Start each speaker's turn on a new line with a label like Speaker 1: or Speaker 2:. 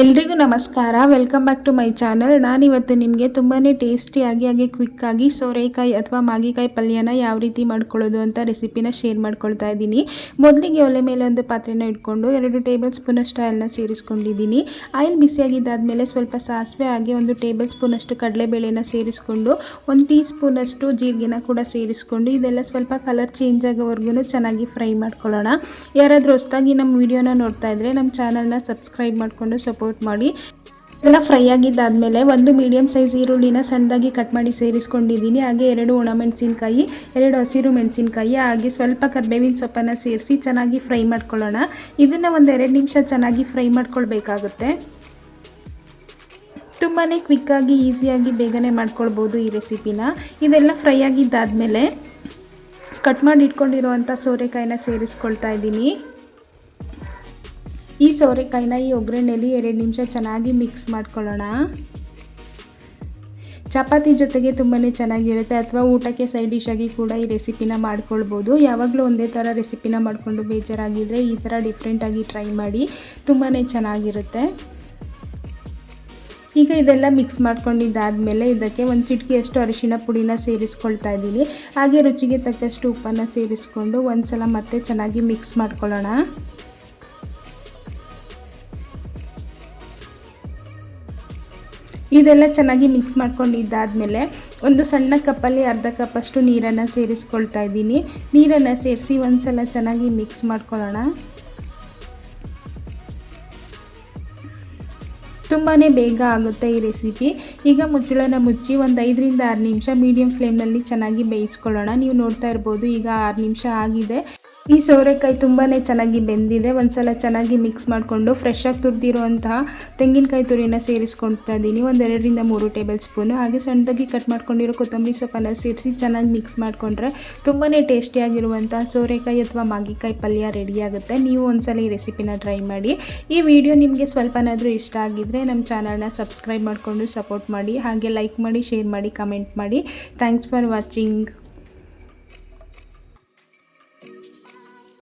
Speaker 1: ಎಲ್ರಿಗೂ ನಮಸ್ಕಾರ. Welcome back to my channel ನಾನಿವತ್ತು ನಿಮಗೆ ತುಂಬಾ ಟೇಸ್ಟಿಯಾಗಿ ಹಾಗೆ ಕ್ವಿಕ್ಕಾಗಿ ಸೋರೆಕಾಯಿ ಅಥವಾ ಮಾಗಿಕಾಯಿ ಪಲ್ಯನ ಯಾವ ರೀತಿ ಮಾಡ್ಕೊಳ್ಳೋದು ಅಂತ ರೆಸಿಪಿನ ಶೇರ್ ಮಾಡ್ಕೊಳ್ತಾ ಇದ್ದೀನಿ. ಮೊದಲಿಗೆ ಒಲೆ ಮೇಲೆ ಒಂದು ಪಾತ್ರೆನ ಇಟ್ಕೊಂಡು ಎರಡು ಟೇಬಲ್ ಸ್ಪೂನಷ್ಟು ಆಯಿಲ್ನ ಸೇರಿಸ್ಕೊಂಡಿದ್ದೀನಿ. ಆಯಿಲ್ ಬಿಸಿಯಾಗಿದ್ದಾದಮೇಲೆ ಸ್ವಲ್ಪ ಸಾಸಿವೆ ಹಾಗೆ ಒಂದು ಟೇಬಲ್ ಸ್ಪೂನಷ್ಟು ಕಡಲೆಬೇಳೆನ ಸೇರಿಸ್ಕೊಂಡು, ಒಂದು ಟೀ ಸ್ಪೂನಷ್ಟು ಜೀರಿಗೆನ ಕೂಡ ಸೇರಿಸ್ಕೊಂಡು, ಇದೆಲ್ಲ ಸ್ವಲ್ಪ ಕಲರ್ ಚೇಂಜ್ ಆಗೋವರೆಗೂ ಚೆನ್ನಾಗಿ ಫ್ರೈ ಮಾಡ್ಕೊಳ್ಳೋಣ. ಯಾರಾದರೂ ಹೊಸ್ದಾಗಿ ನಮ್ಮ ವಿಡಿಯೋನ ನೋಡ್ತಾ ಇದ್ದರೆ ನಮ್ಮ ಚಾನಲ್ನ ಸಬ್ಸ್ಕ್ರೈಬ್ ಮಾಡಿಕೊಂಡು ಸಪೋರ್ಟ್ ಮಾಡಿ. ಎಲ್ಲ ಫ್ರೈ ಆಗಿದ್ದಾದಮೇಲೆ ಒಂದು ಮೀಡಿಯಮ್ ಸೈಜ್ ಈರುಳ್ಳಿನ ಸಣ್ಣದಾಗಿ ಕಟ್ ಮಾಡಿ ಸೇರಿಸ್ಕೊಂಡಿದ್ದೀನಿ. ಹಾಗೆ ಎರಡು ಒಣಮೆಣಸಿನ್ಕಾಯಿ, ಎರಡು ಹಸಿರು ಮೆಣಸಿನ್ಕಾಯಿ, ಹಾಗೆ ಸ್ವಲ್ಪ ಕರ್ಬೇವಿನ ಸೊಪ್ಪನ್ನು ಸೇರಿಸಿ ಚೆನ್ನಾಗಿ ಫ್ರೈ ಮಾಡ್ಕೊಳ್ಳೋಣ. ಇದನ್ನು ಒಂದು ಎರಡು ನಿಮಿಷ ಚೆನ್ನಾಗಿ ಫ್ರೈ ಮಾಡ್ಕೊಳ್ಬೇಕಾಗುತ್ತೆ. ತುಂಬಾ ಕ್ವಿಕ್ಕಾಗಿ ಈಸಿಯಾಗಿ ಬೇಗನೆ ಮಾಡ್ಕೊಳ್ಬೋದು ಈ ರೆಸಿಪಿನ ಇದೆಲ್ಲ ಫ್ರೈ ಆಗಿದ್ದಾದಮೇಲೆ ಕಟ್ ಮಾಡಿ ಇಟ್ಕೊಂಡಿರುವಂಥ ಸೋರೆಕಾಯಿನ ಸೇರಿಸ್ಕೊಳ್ತಾ ಇದ್ದೀನಿ. ಈ ಸೋರೆಕಾಯಿನ ಈ ಒಗ್ಗರಣೆಯಲ್ಲಿ ಎರಡು ನಿಮಿಷ ಚೆನ್ನಾಗಿ ಮಿಕ್ಸ್ ಮಾಡ್ಕೊಳ್ಳೋಣ. ಚಪಾತಿ ಜೊತೆಗೆ ತುಂಬಾ ಚೆನ್ನಾಗಿರುತ್ತೆ ಅಥವಾ ಊಟಕ್ಕೆ ಸೈಡ್ ಡಿಶ್ ಆಗಿ ಕೂಡ ಈ ರೆಸಿಪಿನ ಮಾಡ್ಕೊಳ್ಬೋದು. ಯಾವಾಗಲೂ ಒಂದೇ ಥರ ರೆಸಿಪಿನ ಮಾಡಿಕೊಂಡು ಬೇಜಾರಾಗಿದ್ದರೆ ಈ ಥರ ಡಿಫ್ರೆಂಟಾಗಿ ಟ್ರೈ ಮಾಡಿ ತುಂಬಾ ಚೆನ್ನಾಗಿರುತ್ತೆ. ಈಗ ಇದೆಲ್ಲ ಮಿಕ್ಸ್ ಮಾಡ್ಕೊಂಡಿದ್ದಾದಮೇಲೆ ಇದಕ್ಕೆ ಒಂದು ಚಿಟಕಿಯಷ್ಟು ಅರಿಶಿನ ಪುಡಿನ ಸೇರಿಸ್ಕೊಳ್ತಾ ಇದ್ದೀನಿ. ಹಾಗೆ ರುಚಿಗೆ ತಕ್ಕಷ್ಟು ಉಪ್ಪನ್ನು ಸೇರಿಸ್ಕೊಂಡು ಒಂದು ಸಲ ಮತ್ತೆ ಚೆನ್ನಾಗಿ ಮಿಕ್ಸ್ ಮಾಡ್ಕೊಳ್ಳೋಣ. ಇದೆಲ್ಲ ಚೆನ್ನಾಗಿ ಮಿಕ್ಸ್ ಮಾಡ್ಕೊಂಡಿದ್ದಾದಮೇಲೆ ಒಂದು ಸಣ್ಣ ಕಪ್ಪಲ್ಲಿ ಅರ್ಧ ಕಪ್ಪಷ್ಟು ನೀರನ್ನು ಸೇರಿಸ್ಕೊಳ್ತಾ ಇದ್ದೀನಿ. ನೀರನ್ನು ಸೇರಿಸಿ ಒಂದು ಸಲ ಚೆನ್ನಾಗಿ ಮಿಕ್ಸ್ ಮಾಡ್ಕೊಳ್ಳೋಣ. ತುಂಬಾ ಬೇಗ ಆಗುತ್ತೆ ಈ ರೆಸಿಪಿ ಈಗ ಮುಚ್ಚಳನ ಮುಚ್ಚಿ ಒಂದು ಐದರಿಂದ ಆರು ನಿಮಿಷ ಮೀಡಿಯಂ ಫ್ಲೇಮ್ನಲ್ಲಿ ಚೆನ್ನಾಗಿ ಬೇಯಿಸ್ಕೊಳ್ಳೋಣ. ನೀವು ನೋಡ್ತಾ ಇರ್ಬೋದು ಈಗ ಆರು ನಿಮಿಷ ಆಗಿದೆ. ಈ ಸೋರೆಕಾಯಿ ತುಂಬಾ ಚೆನ್ನಾಗಿ ಬೆಂದಿದೆ. ಒಂದ್ಸಲ ಚೆನ್ನಾಗಿ ಮಿಕ್ಸ್ ಮಾಡಿಕೊಂಡು ಫ್ರೆಶ್ ಆಗಿ ತುರಿದಿರುವಂತಹ ತೆಂಗಿನಕಾಯಿ ತುರಿನ ಸೇರಿಸ್ಕೊಳ್ತಾ ಇದ್ದೀನಿ. ಒಂದೆರಡರಿಂದ ಮೂರು ಟೇಬಲ್ ಸ್ಪೂನು ಹಾಗೆ ಸಣ್ಣದಾಗಿ ಕಟ್ ಮಾಡ್ಕೊಂಡಿರೋ ಕೊತ್ತಂಬರಿ ಸೊಪ್ಪನ್ನು ಸೇರಿಸಿ ಚೆನ್ನಾಗಿ ಮಿಕ್ಸ್ ಮಾಡಿಕೊಂಡ್ರೆ ತುಂಬಾ ಟೇಸ್ಟಿಯಾಗಿರುವಂತಹ ಸೋರೆಕಾಯಿ ಅಥವಾ ಮಾಗಿಕಾಯಿ ಪಲ್ಯ ರೆಡಿಯಾಗುತ್ತೆ ನೀವು ಒಂದ್ಸಲ ಈ ರೆಸಿಪಿನ ಟ್ರೈ ಮಾಡಿ. ಈ ವಿಡಿಯೋ ನಿಮಗೆ ಸ್ವಲ್ಪನಾದರೂ ಇಷ್ಟ ಆಗಿದ್ದರೆ ನಮ್ಮ ಚಾನಲ್ನ ಸಬ್ಸ್ಕ್ರೈಬ್ ಮಾಡಿಕೊಂಡು ಸಪೋರ್ಟ್ ಮಾಡಿ. ಹಾಗೆ ಲೈಕ್ ಮಾಡಿ ಶೇರ್ ಮಾಡಿ ಕಮೆಂಟ್ ಮಾಡಿ. Thanks for watching